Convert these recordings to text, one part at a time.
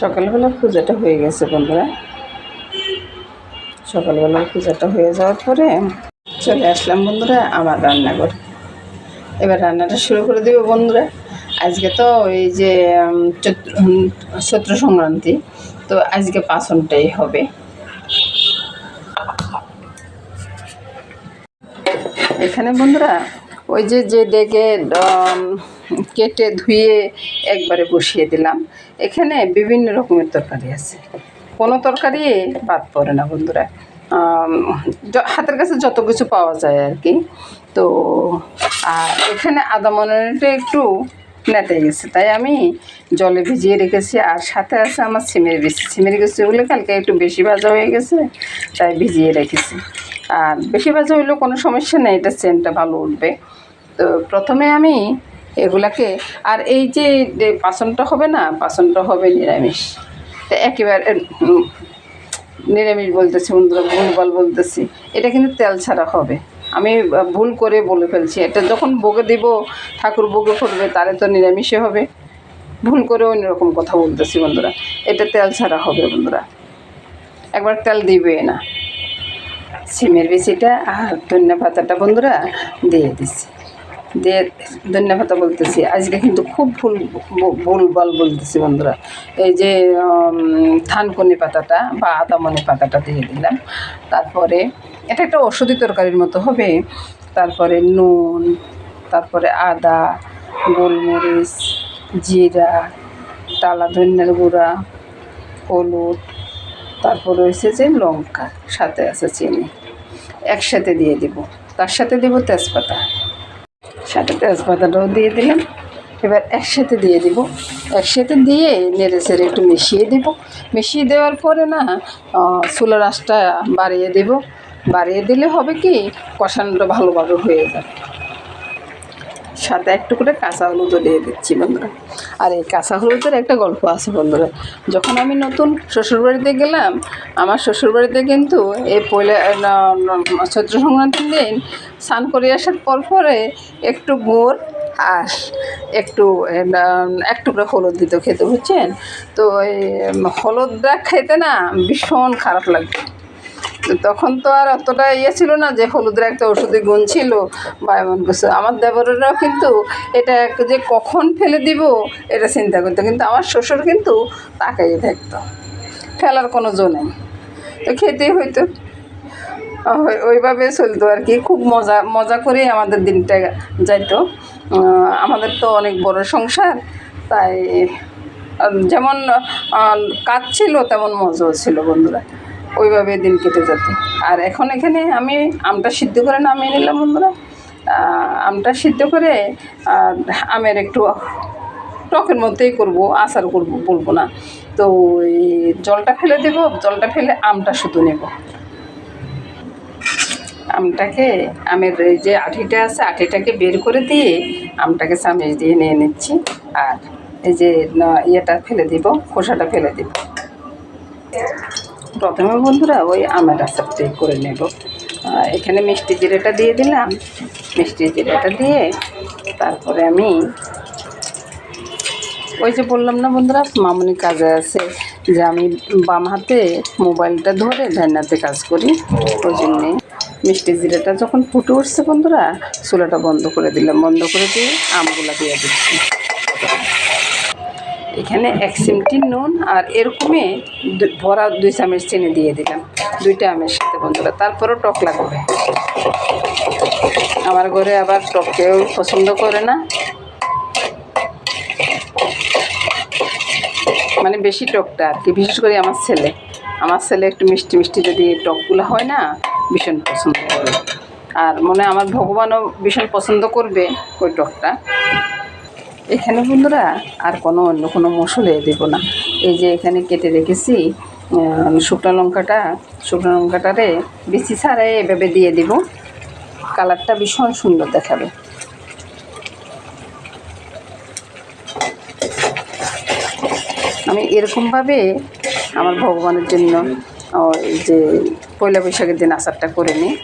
সকালবেলা পূজাটা হয়ে গেছে বন্ধুরা। সকালবেলা পূজাটা হয়ে যাওয়ার পরে চলে আসলাম বন্ধুরা আমার রান্নাঘর। এবার রান্নাটা শুরু করে দেবো বন্ধুরা। আজকে তো এই যে চৈত্র চৈত্র সংক্রান্তি, তো আজকে পাচনটাই হবে। এখানে বন্ধুরা ওই যে যে ডেকে কেটে ধুয়ে একবারে বসিয়ে দিলাম। এখানে বিভিন্ন রকমের তরকারি আছে। কোনো তরকারি বাদ পড়ে না বন্ধুরা। হাতের কাছে যত কিছু পাওয়া যায় আর কি। তো, আর এখানে আদা মনেটা একটু নেতে গেছে। তাই আমি জলে ভিজিয়ে রেখেছি। আর সাথে আছে আমার সিমের বেশি সিমের বলে কালকে একটু বেশি ভাজা হয়ে গেছে, তাই ভিজিয়ে রেখেছি। আর বেশি ভাজা হইলেও কোনো সমস্যা নেই, এটা সেন্টটা ভালো উঠবে। তো প্রথমে আমি এগুলাকে, আর এই যে পাচনটা হবে না, বাসনটা হবে নিরামিষ। তো একেবারে নিরামিষ বলতেছি, বন্ধুরা, ভুলভাল বলতেছি। এটা কিন্তু তেল ছাড়া হবে। আমি ভুল করে বলে ফেলছি। এটা যখন বগে দিব, ঠাকুর বগে করবে, তাহলে তো নিরামিষে হবে। ভুল করে অন্যরকম কথা বলতেছি, বন্ধুরা। এটা তেল ছাড়া হবে, বন্ধুরা। একবার তেল দিবে না। সিমের বেশিটা আর ধনিয়া পাতাটা বন্ধুরা, দিয়ে দিছি। দিয়ে ধনিয়া পাতা বলতেছি, আজকে কিন্তু খুব ভুল ভুল বল বলতেছি বন্ধুরা। এই যে থানকনি পাতাটা বা আদামনি পাতাটা দিয়ে দিলাম। তারপরে এটা একটা ওষুধি তরকারির মতো হবে। তারপরে নুন, তারপরে আদা, গোলমরিচ, জিরা, টালা ধনিয়ার গুঁড়া, হলুদ, তারপর রয়েছে যে লঙ্কা, সাথে আছে চিনি। একসাথে দিয়ে দিব। তার সাথে দিব তেজপাতা। সাথে তেজপাতাটাও দিয়ে দিলাম। এবার একসাথে দিয়ে দিব। একসাথে দিয়ে নেড়ে চেড়ে একটু মিশিয়ে দিব। মিশিয়ে দেওয়ার পরে না আহ, চুলার আঁচটা বাড়িয়ে দেব। বাড়িয়ে দিলে হবে কি কষানোটা ভালোভাবে হয়ে যাবে। সাথে একটু করে কাঁচা হলুদও দিয়ে দিচ্ছি বন্ধুরা। আর এই কাঁচা হলুদের একটা গল্প আছে বন্ধুরা। যখন আমি নতুন শ্বশুরবাড়িতে গেলাম আমার শ্বশুরবাড়িতে কিন্তু এই পয়লা চৈত্র সংক্রান্তির দিন স্নান করে আসার পর পরে একটু গুড় আর একটু এক টুকরা হলুদ দিত খেতে, বুঝছেন? তো এই হলুদটা খেতে না ভীষণ খারাপ লাগতো। তখন তো আর অতটা ইয়ে ছিল না যে হলুদের একটা ওষুধে গুণ ছিল, বা এমন কিছু। আমার দেবরেরাও কিন্তু এটা যে কখন ফেলে দিব, এটা চিন্তা করতো। কিন্তু আমার শ্বশুর কিন্তু তাকাইয়ে থাকতো ফেলার কোনো জো নেই। তো খেতেই হইতো। ওইভাবে চলতো আর কি। খুব মজা মজা করে আমাদের দিনটা যাইতো। আমাদের তো অনেক বড় সংসার, তাই যেমন কাজ ছিল, তেমন মজাও ছিল বন্ধুরা। ওইভাবে দিন কেটে যেত। আর এখন এখানে আমি আমটা সিদ্ধ করে নামিয়ে নিলাম বন্ধুরা। আমটা সিদ্ধ করে, আর আমের একটু টকের মধ্যেই করব, আচার করব, বলব না। তো ওই জলটা ফেলে দেবো, জলটা ফেলে আমটা শুধু নেব। আমটাকে, আমের যে আঠিটা আছে, আঠিটাকে বের করে দিয়ে আমটাকে চামিচ দিয়ে নিয়ে নিচ্ছি। আর এই যে ইয়েটা ফেলে দিব, খোসাটা ফেলে দিব। প্রথমে বন্ধুরা ওই আমের আচারটাই করে নেব। এখানে মিষ্টি জিরেটা দিয়ে দিলাম। মিষ্টি জিরেটা দিয়ে তারপরে আমি ওই যে বললাম না বন্ধুরা, মামুনি কাজে আছে। যে আমি বাম হাতে মোবাইলটা ধরে ধ্যানাতে কাজ করি। ওই জন্যে মিষ্টি জিরাটা যখন ফুটে উঠছে বন্ধুরা চুলাটা বন্ধ করে দিলাম। বন্ধ করে দিয়ে আমগুলা দিয়ে দিচ্ছি। এখানে এক চিমটি নুন আর এরকমই ভরা দুই চামচ চিনি দিয়ে দিলাম। দুইটা আমের সাথে বন্ধুরা তারপরেও টক লাগবে। আমার ঘরে আবার টক কেউ পছন্দ করে না। মানে বেশি টকটা আর কি, বিশেষ করে আমার ছেলে। আমার ছেলে একটু মিষ্টি মিষ্টি যদি টকগুলো হয় না, ভীষণ পছন্দ করে। আর মনে আমার ভগবানও ভীষণ পছন্দ করবে ওই টকটা। এখানে বন্ধুরা আর কোনো অন্য কোনো মশলে দেব না। এই যে এখানে কেটে রেখেছি শুকনো লঙ্কাটা, শুকনো লঙ্কাটারে বেশি ছাড়াই এভাবে দিয়ে দিব। কালারটা ভীষণ সুন্দর দেখাবে। আমি এরকমভাবে আমার ভগবানের জন্য যে পয়লা বৈশাখের দিন আচারটা করে নিই।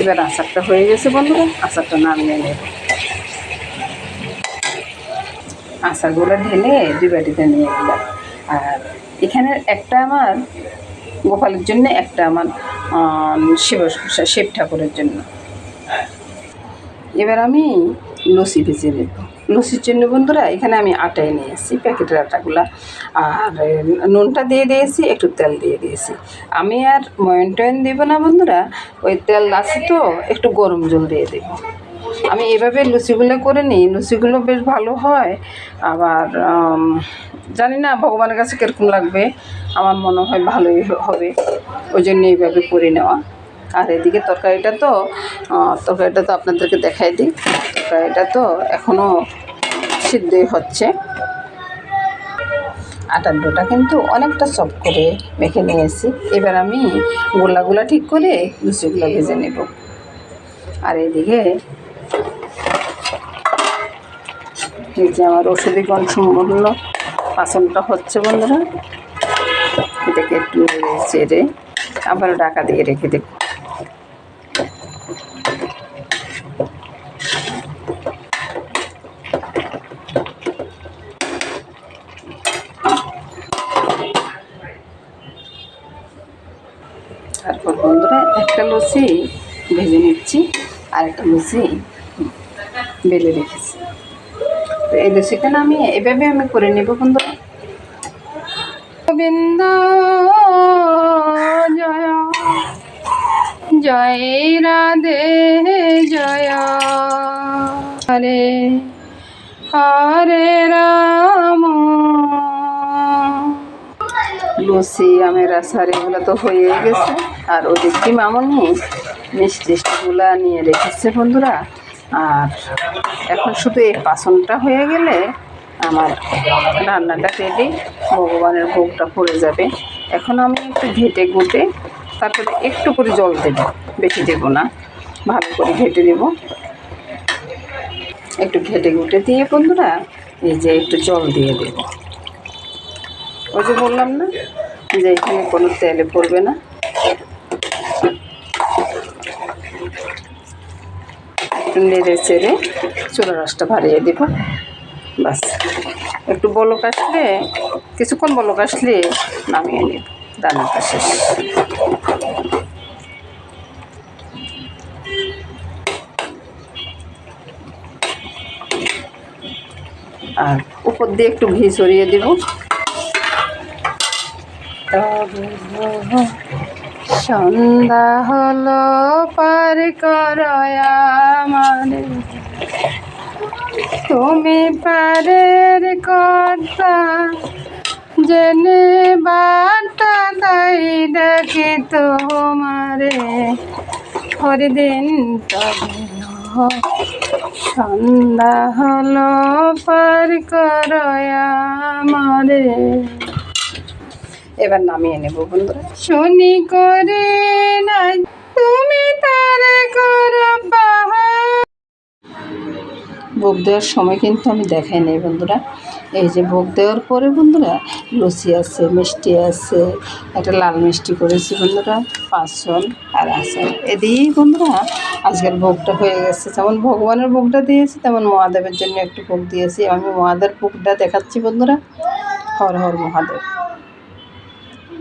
এবার আচারটা হয়ে গেছে বন্ধুরা আচারটা নামিয়ে নেব। আচারগুলো ঢেলে দুই বাটিতে নিয়ে গেলাম আর এখানে একটা আমার গোপালের জন্য, একটা আমার শিব শিব ঠাকুরের জন্য। এবার আমি লস্যি ভেজে নেব। লসির জন্য বন্ধুরা, এখানে আমি আটাই নিয়ে এসেছি, প্যাকেটের আটাগুলা। আর নুনটা দিয়ে দিয়েছি, একটু তেল দিয়ে দিয়েছি। আমি আর ময়ন টয়ন দেবো না বন্ধুরা, ওই তেল আছে তো, একটু গরম জল দিয়ে দেবো। আমি এভাবে লুচিগুলো করে নিই লুচিগুলো বেশ ভালো হয়। আবার জানি না ভগবানের কাছে কীরকম লাগবে, আমার মনে হয় ভালোই হবে। ওই জন্য এইভাবে করে নেওয়া। আর এদিকে তরকারিটা তো তরকারিটা তো আপনাদেরকে দেখাই দিই। তরকারিটা তো এখনও সিদ্ধই হচ্ছে। আটার ডোটা কিন্তু অনেকটা সফট করে মেখে নিয়েছি। এবার আমি গোলাগুলা ঠিক করে লুচিগুলো ভেজে নেব। আর এদিকে এই যে আমার ওষুধি সম্পূর্ণ পাচনটা হচ্ছে বন্ধুরা, এটাকে একটু চেড়ে আবার ডাকা দিয়ে রেখে দেব তারপর বন্ধুরা একটা লুচি ভেজে নিচ্ছি, আর একটা লুচি বেলে রেখেছি। তো এই লুচিটা না আমি এভাবে আমি করে নেব বন্ধুরা। গোবিন্দ জয় জয় রাধে জয়। হরে হরে রাম। লুচি আমের আচার, এগুলো তো হয়ে গেছে। আর ওদের কি মামনি? মিষ্টি টিষ্টিগুলা নিয়ে রেখেছে বন্ধুরা। আর এখন শুধু এই পাচনটা হয়ে গেলে আমার রান্নাটা রেডি ভগবানের ভোগটা পড়ে যাবে। এখন আমি একটু ঘেটে গুটে তারপরে একটু করে জল দেব, বেশি দেবো না, ভালো করে ঘেটে দেব একটু ঘেটে গুটে দিয়ে বন্ধুরা, এই যে একটু জল দিয়ে দেবো। ওই যে বললাম না যে এখানে কোনো তেলে পড়বে না। নেড়ে চেড়ে চুলা রসটা ভারিয়ে দিব। বাস একটু বলক আসলে, কিছুক্ষণ বলক আসলে নামিয়ে নিব। রান্নাটা শেষ। আর উপর দিয়ে একটু ঘি ছড়িয়ে দিব। সন্ধ্যা হলো পার করয় তুমি পারের কর্তা, জেনে বার্তা তাই ডাকে তোমারে। হরিদিন তবে সন্ধ্যা হলো পার করয় আমারে। এবার নামিয়ে নেব, বন্ধুরা। শনি করে নাই, তুমি তারে করো ভোগ দেওয়ার সময় কিন্তু আমি দেখাই নাই, বন্ধুরা। এই যে ভোগ দেওয়ার পরে, বন্ধুরা, লুচি আছে, মিষ্টি আছে, একটা লাল মিষ্টি করেছি, বন্ধুরা, পাঁচজন আর আচার। এদিকেই বন্ধুরা, আজকের ভোগটা হয়ে গেছে। যেমন ভগবানের ভোগটা দিয়েছি, তেমন মহাদেবের জন্য একটু ভোগ দিয়েছি। আমি মহাদেব ভোগটা দেখাচ্ছি, বন্ধুরা। হর হর মহাদেব।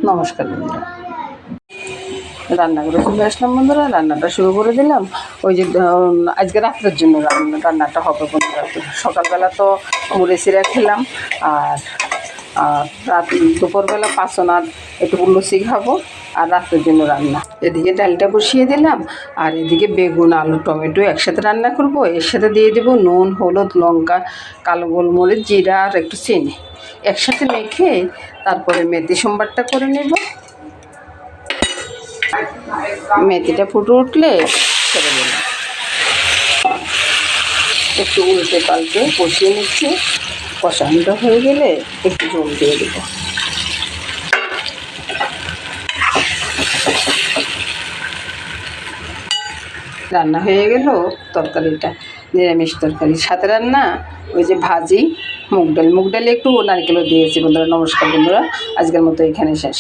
নমস্কার বন্ধুরা। রান্নাঘরে চলে আসলাম বন্ধুরা, রান্নাটা শুরু করে দিলাম। ওই যে আজকে রাত্রের জন্য রান্না রান্নাটা হবে বন্ধুরা। সকালবেলা তো মুড়ে সিরা খেলাম, আর আর রাত দুপুরবেলা পাঁচন আর একটু লুচি খাব, আর রাতের জন্য রান্না। এদিকে ডালটা বসিয়ে দিলাম, আর এদিকে বেগুন, আলু, টমেটো একসাথে রান্না করব। এর সাথে দিয়ে দেবো নুন, হলুদ, লঙ্কা, কালো গোলমরিচ, জিরা আর একটু চিনি। একসাথে মেখে তারপরে মেথি সোমবারটা করে নেব। মেথিটা ফুটে উঠলে ছেড়ে দিলাম। একটু উল্টে পাল্টে কষিয়ে নিচ্ছি। কষানোটা হয়ে গেলে একটু জল দিয়ে দেবো। রান্না হয়ে গেল, তরকারিটা, নিরামিষ তরকারি। সাথে রান্না, ওই যে ভাজি, মুগ ডাল। মুগ ডালে একটু নারকেলও দিয়েছি বন্ধুরা, নমস্কার বন্ধুরা। আজকের মতো এখানে শেষ।